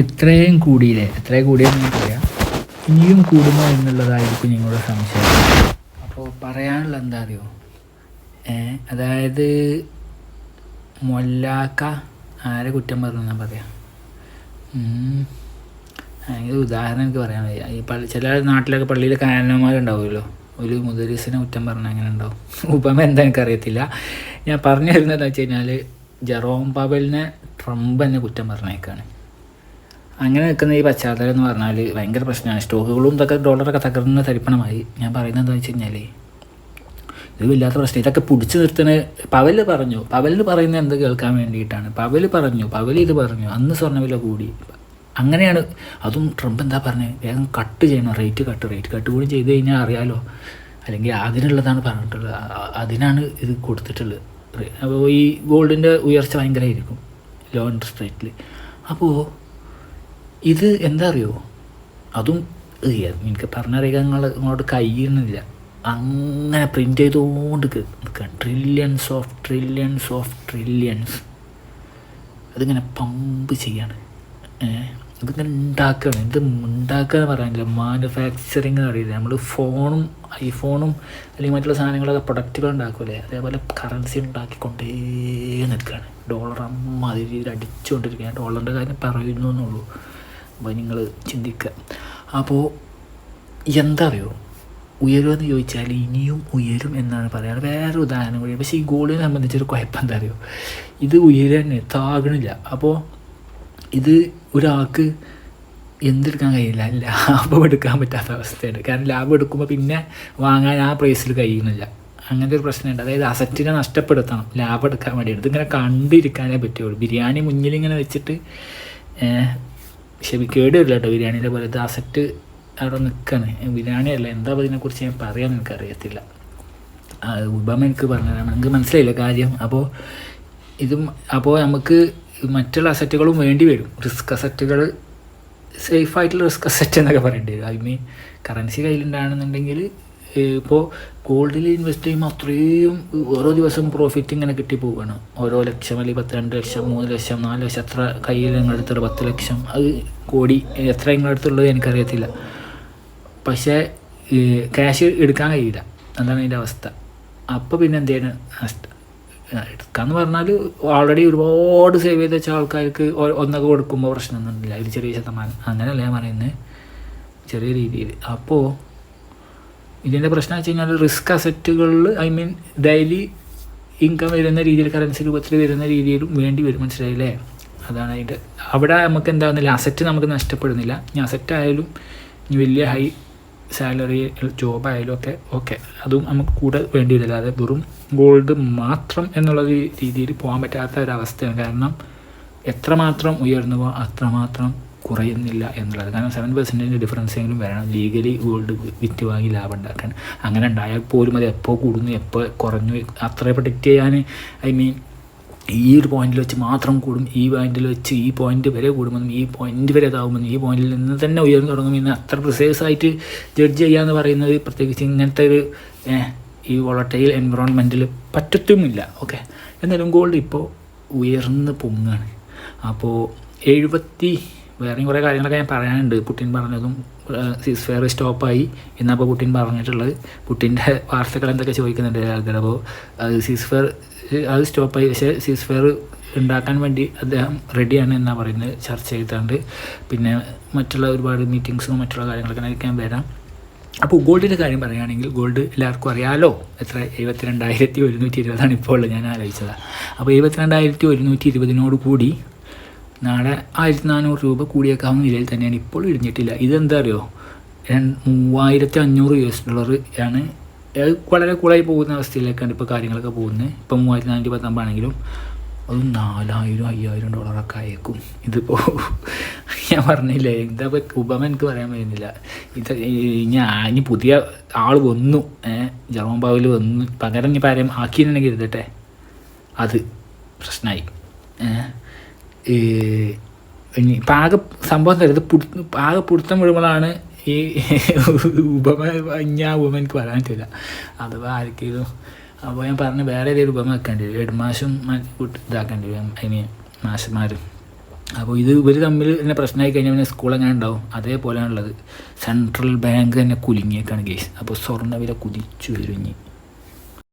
ഇത്രയും കൂടിയില്ലേ? ഇത്രയും കൂടിയെന്ന് പറയാം ഇനിയും കൂടുമോ എന്നുള്ളതായിരിക്കും നിങ്ങളുടെ സംശയം. അപ്പോൾ പറയാനുള്ള എന്താ അറിയോ? അതായത് മൊല്ലാക്ക ആരെ കുറ്റം പറഞ്ഞാൽ പറയാം. ഭയങ്കര ഉദാഹരണം എനിക്ക് പറയാൻ വയ്യ. ഈ പള്ളി ചില നാട്ടിലൊക്കെ പള്ളിയിൽ കാരണന്മാരുണ്ടാവുമല്ലോ ഒരു മുദരീസിനെ കുറ്റം പറഞ്ഞാൽ അങ്ങനെ ഉണ്ടാവും? ഉപമ എന്താ എനിക്കറിയത്തില്ല. ഞാൻ പറഞ്ഞു തരുന്നതെന്ന് വെച്ച് കഴിഞ്ഞാൽ ജെറോം പാബലിനെ ട്രംപ് തന്നെ കുറ്റം പറഞ്ഞേക്കാണ്. അങ്ങനെ നിൽക്കുന്ന ഈ പശ്ചാത്തലം എന്ന് പറഞ്ഞാൽ ഭയങ്കര പ്രശ്നമാണ്. സ്റ്റോക്കുകളും ഇതൊക്കെ ഡോളറൊക്കെ തകർന്ന് തരിപ്പണമായി. ഞാൻ പറയുന്നത് എന്താ വെച്ച് കഴിഞ്ഞാൽ ഇത് വല്ലാത്ത പ്രശ്നം. ഇതൊക്കെ പിടിച്ചു നിർത്തണ പവൽ പറഞ്ഞു. പവൽ പറയുന്നത് എന്ത് കേൾക്കാൻ വേണ്ടിയിട്ടാണ്? പവൽ പറഞ്ഞു പവൽ ഇത് പറഞ്ഞു അന്ന് സ്വർണവില കൂടി. അങ്ങനെയാണ്. അതും ട്രംപ് എന്താ പറഞ്ഞത് വേഗം കട്ട് ചെയ്യണം. റേറ്റ് കട്ട് റേറ്റ് കട്ട് കൂടി ചെയ്ത് കഴിഞ്ഞാൽ അറിയാലോ. അല്ലെങ്കിൽ അതിനുള്ളതാണ് പറഞ്ഞിട്ടുള്ളത്. അതിനാണ് ഇത് കൊടുത്തിട്ടുള്ളത്. അപ്പോൾ ഈ ഗോൾഡിന്റെ ഉയർച്ച ഭയങ്കരമായിരിക്കും. ലോ ഇൻട്രസ്റ്റ് റേറ്റിൽ അപ്പോൾ ഇത് എന്താ അറിയോ അതും എനിക്ക് പറഞ്ഞറിയാൻ നിങ്ങൾ നിങ്ങളോട് കഴിയുന്നില്ല അങ്ങനെ പ്രിന്റ് ചെയ്തുകൊണ്ട് നിൽക്കുക trillions of trillions of trillions അതിങ്ങനെ പമ്പ് ചെയ്യാണ്. ഇതിങ്ങനെ ഉണ്ടാക്കുകയാണ് ഇത് ഉണ്ടാക്കുക എന്ന് പറയാനില്ല മാനുഫാക്ചറിങ് അറിയില്ല നമ്മൾ ഫോണും ഐഫോണും അല്ലെങ്കിൽ മറ്റുള്ള സാധനങ്ങളൊക്കെ പ്രൊഡക്റ്റുകൾ ഉണ്ടാക്കുമല്ലേ അതേപോലെ കറൻസി ഉണ്ടാക്കിക്കൊണ്ടേ നിൽക്കുകയാണ് ഡോളർ അമ്മാതിരി അടിച്ചുകൊണ്ടിരിക്കുകയാണ് ഡോളറിന്റെ കാര്യം പറയുന്നു എന്നുള്ളൂ നിങ്ങൾ ചിന്തിക്കുക. അപ്പോൾ എന്താ അറിയോ ഉയരുമെന്ന് ചോദിച്ചാൽ ഇനിയും ഉയരും എന്നാണ് പറയാറ്. വേറെ ഉദാഹരണം കൂടി പക്ഷേ ഈ ഗോളിനെ സംബന്ധിച്ചൊരു കുഴപ്പം എന്താ അറിയോ ഇത് ഉയരന്നെ താകണില്ല അപ്പോൾ ഇത് ഒരാൾക്ക് എന്തെടുക്കാൻ കഴിയില്ല. ലാഭം എടുക്കാൻ പറ്റാത്ത അവസ്ഥയാണ്. കാരണം ലാഭം എടുക്കുമ്പോൾ പിന്നെ വാങ്ങാൻ ആ പ്രൈസിൽ കഴിയുന്നില്ല. അങ്ങനത്തെ ഒരു പ്രശ്നമുണ്ട്. അതായത് അസറ്റിനെ നഷ്ടപ്പെടുത്തണം. ലാഭം എടുക്കാൻ വേണ്ടിയിട്ട് ഇതിങ്ങനെ കണ്ടിരിക്കാനേ പറ്റുള്ളൂ. ബിരിയാണി മുന്നിൽ ഇങ്ങനെ വെച്ചിട്ട് ക്ഷമി കേട് വരില്ല കേട്ടോ പോലെ പോലത്തെ അസറ്റ് അവിടെ നിൽക്കാണ് ബിരിയാണി അല്ല എന്താ അതിനെക്കുറിച്ച് ഞാൻ പറയാൻ എനിക്കറിയത്തില്ല. ഉപമ എനിക്ക് പറഞ്ഞതാണ്. എനിക്ക് മനസ്സിലായില്ല കാര്യം. അപ്പോൾ ഇതും അപ്പോൾ നമുക്ക് മറ്റുള്ള അസറ്റുകളും വേണ്ടി വരും. റിസ്ക് അസറ്റുകൾ സേഫ് ആയിട്ടുള്ള റിസ്ക് അസറ്റ് എന്നൊക്കെ പറയേണ്ടി വരും. ഐ മീൻ കറൻസി കയ്യിലുണ്ടാണെന്നുണ്ടെങ്കിൽ ഇപ്പോൾ ഗോൾഡിൽ ഇൻവെസ്റ്റ് ചെയ്യുമ്പോൾ അത്രയും ഓരോ ദിവസം പ്രോഫിറ്റ് ഇങ്ങനെ കിട്ടി പോവുകയാണ് ഓരോ ലക്ഷം അല്ലെങ്കിൽ പത്ത് രണ്ട് ലക്ഷം മൂന്ന് ലക്ഷം നാല് ലക്ഷം എത്ര കയ്യിൽ നിങ്ങളടുത്തുള്ള പത്ത് ലക്ഷം അത് കോടി എത്ര നിങ്ങളടുത്തുള്ളത് എനിക്കറിയത്തില്ല. പക്ഷേ ക്യാഷ് എടുക്കാൻ കഴിയില്ല. അതാണ് അതിന്റെ അവസ്ഥ. അപ്പോൾ പിന്നെ എന്ത് ചെയ്യണം? നഷ്ട എടുക്കാന്ന് പറഞ്ഞാൽ ഓൾറെഡി ഒരുപാട് സേവ് ചെയ്ത് വെച്ച ആൾക്കാർക്ക് ഒന്നൊക്കെ കൊടുക്കുമ്പോൾ പ്രശ്നമൊന്നുമില്ല. ഒരു ചെറിയ ശതമാനം. അങ്ങനെയല്ല ഞാൻ പറയുന്നത് ചെറിയ രീതിയിൽ അപ്പോൾ ഇതിന്റെ പ്രശ്നം വെച്ച് കഴിഞ്ഞാൽ റിസ്ക് അസറ്റുകളിൽ ഐ മീൻ ഡെയിലി ഇൻകം വരുന്ന രീതിയിൽ കറൻസി രൂപത്തിൽ വരുന്ന രീതിയിലും വേണ്ടി വരും. മനസ്സിലായില്ലേ? അതാണ് അതിന്റെ അവിടെ നമുക്ക് എന്താകുന്നില്ല അസറ്റ് നമുക്ക് നഷ്ടപ്പെടുന്നില്ല. ഇനി അസറ്റ് ആയാലും ഇനി വലിയ ഹൈ സാലറി ജോബായാലും ഒക്കെ ഓക്കെ അതും നമുക്ക് കൂടെ വേണ്ടി വരില്ല. അതായത് വെറും ഗോൾഡ് മാത്രം എന്നുള്ള രീതിയിൽ പോകാൻ പറ്റാത്ത ഒരവസ്ഥയാണ്. കാരണം എത്രമാത്രം ഉയർന്നുവോ അത്രമാത്രം കുറയുന്നില്ല എന്നുള്ളത്. കാരണം സെവൻ പെർസെന്റേജ് ഡിഫറൻസ് എങ്കിലും വരണം. ലീഗലി ഗോൾഡ് വിറ്റ് വാങ്ങി ലാഭം ഉണ്ടാക്കാൻ. അങ്ങനെ ഉണ്ടായാൽ പോലും അത് എപ്പോൾ കൂടുന്നു എപ്പോൾ കുറഞ്ഞു അത്ര പ്രൊഡിക്റ്റ് ചെയ്യാൻ ഐ മീൻ ഈ ഒരു പോയിന്റിൽ വെച്ച് മാത്രം കൂടും ഈ പോയിന്റിൽ വെച്ച് ഈ പോയിന്റ് വരെ കൂടുമെന്നും ഈ പോയിന്റ് വരെ ഇതാകുമെന്നും ഈ പോയിന്റിൽ നിന്ന് തന്നെ ഉയർന്നു തുടങ്ങുമെന്ന് അത്ര പ്രിസൈസ് ആയിട്ട് ജഡ്ജ് ചെയ്യാന്ന് പറയുന്നത് പ്രത്യേകിച്ച് ഇങ്ങനത്തെ ഒരു ഈ വോളട്ടൈൽ എൻവറോൺമെന്റിൽ പറ്റത്തുമില്ല. ഓക്കെ എന്നാലും ഗോൾഡ് ഇപ്പോൾ ഉയർന്ന് പൊങ്ങാണ് അപ്പോൾ എഴുപത്തി വേറെയും കുറേ കാര്യങ്ങളൊക്കെ ഞാൻ പറയാനുണ്ട്. പുട്ടിൻ പറഞ്ഞതും സീസ് ഫെയർ സ്റ്റോപ്പായി എന്നപ്പോൾ പുട്ടിൻ പറഞ്ഞിട്ടുള്ളത്? പുട്ടിന്റെ വാർത്തകൾ എന്തൊക്കെ ചോദിക്കുന്നുണ്ട് ആൾക്കാർ അപ്പോൾ സീസ് ഫെയർ അത് സ്റ്റോപ്പായി പക്ഷേ സീസ് ഫെയർ ഉണ്ടാക്കാൻ വേണ്ടി അദ്ദേഹം റെഡിയാണ് എന്നാണ് പറയുന്നത് ചർച്ച ചെയ്തിട്ടുണ്ട്. പിന്നെ മറ്റുള്ള ഒരുപാട് മീറ്റിങ്സും മറ്റുള്ള കാര്യങ്ങളൊക്കെ ഞാൻ വരാം. അപ്പോൾ ഗോൾഡിന്റെ കാര്യം പറയുകയാണെങ്കിൽ ഗോൾഡ് എല്ലാവർക്കും അറിയാലോ? എത്ര? എഴുപത്തിരണ്ടായിരത്തി ഒരുന്നൂറ്റി ഇരുപതാണ് ഇപ്പോൾ ഉള്ളത് ഞാൻ ആലോചിച്ചത്. അപ്പോൾ എഴുപത്തിരണ്ടായിരത്തി ഒരുന്നൂറ്റി ഇരുപതിനോട് കൂടി നാളെ ആയിരത്തി നാനൂറ് രൂപ കൂടിയേക്കാവുന്ന നിലയിൽ തന്നെയാണ് ഇപ്പോൾ ഇടിഞ്ഞിട്ടില്ല. ഇതെന്താ അറിയോ മൂവായിരത്തി അഞ്ഞൂറ് യു എസ് ഡോളർ ആണ് വളരെ കൂളായി പോകുന്ന അവസ്ഥയിലേക്കാണ് ഇപ്പോൾ കാര്യങ്ങളൊക്കെ പോകുന്നത്. ഇപ്പം മൂവായിരത്തി നാനൂറ്റി പത്തൊമ്പതാണെങ്കിലും അത് നാലായിരം അയ്യായിരം ഡോളറൊക്കെ അയക്കും ഇതിപ്പോൾ ഞാൻ പറഞ്ഞില്ലേ എന്താ ഉപമ എനിക്ക് പറയാൻ പറ്റുന്നില്ല. ഇത് ഞാൻ പുതിയ ആൾ വന്നു. ജർമ്മൻ പാവൽ വന്നു. പകരം ഇനി പാരം ആക്കിയിട്ടുണ്ടെങ്കിൽ ഇരുതട്ടെ അത് പ്രശ്നമായി ഏഹ് ഇനി ആകെ സംഭവം തരുന്നത് പുട് ആകെ പുടുത്തം വിടുമ്പോഴാണ് ഈ ഉപമ ഞാൻ ഉപമ എനിക്ക് പറയാൻ പറ്റില്ല. അഥവാ ആർക്കെങ്കിലും അപ്പോൾ ഞാൻ പറഞ്ഞു വേറെ ഏതെങ്കിലും ഉപമ വെക്കേണ്ടി വരും. എഡ്മാഷും ഇതാക്കേണ്ടി വരും മീൻ മാഷന്മാരും. അപ്പോൾ ഇത് ഇവർ തമ്മിൽ തന്നെ പ്രശ്നമായി കഴിഞ്ഞാൽ പിന്നെ സ്കൂൾ എങ്ങനെ ഉണ്ടാവും? അതേപോലെയാണുള്ളത്. സെൻട്രൽ ബാങ്ക് തന്നെ കുലുങ്ങിയേക്കാണ് കേസ് അപ്പോൾ സ്വർണ വില കുതിച്ചു വരും ഇനി.